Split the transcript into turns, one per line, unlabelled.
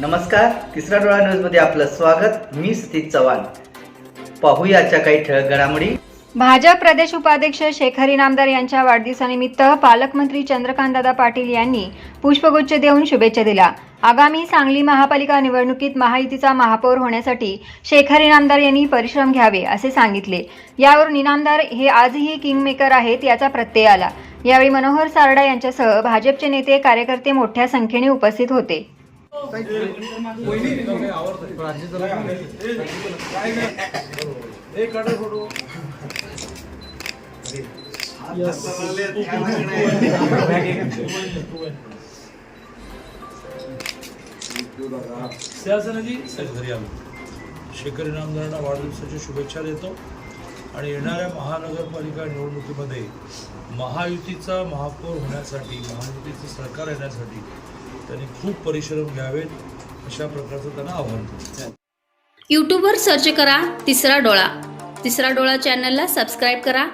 नमस्कार तिसरा डोळा न्यूजमध्ये आपलं स्वागत. मी सतीश चव्हाण. पाहूया काही ठळक घडामोडी.
भाजप प्रदेश उपाध्यक्ष शेखरी नामदार यांच्या वाढदिवसानिमित्त पालकमंत्री चंद्रकांतदादा पाटील यांनी पुष्पगुच्छ देऊन शुभेच्छा दिल्या. आगामी सांगली महापालिका निवडणुकीत महायुतीचा महापौर होण्यासाठी शेखरी नामदार यांनी परिश्रम घ्यावे असे सांगितले. यावरून इनामदार हे आजही किंगमेकर आहेत याचा प्रत्यय आला. यावेळी मनोहर सारडा यांच्यासह भाजपचे नेते कार्यकर्ते मोठ्या संख्येने उपस्थित होते.
त्यासाठी घरी आलो शेखर इनामदारांना वाढदिवसाच्या शुभेच्छा देतो. आणि येणाऱ्या महानगरपालिका निवडणुकीमध्ये महायुतीचा महापौर होण्यासाठी महायुतीचं सरकार येण्यासाठी त्यांनी खूप परिश्रम घ्यावेत अशा प्रकारचं त्यांना आव्हान करतो
यूट्यूबवर सर्च करा तिसरा डोळा. तिसरा डोळा चॅनलला सबस्क्राईब करा.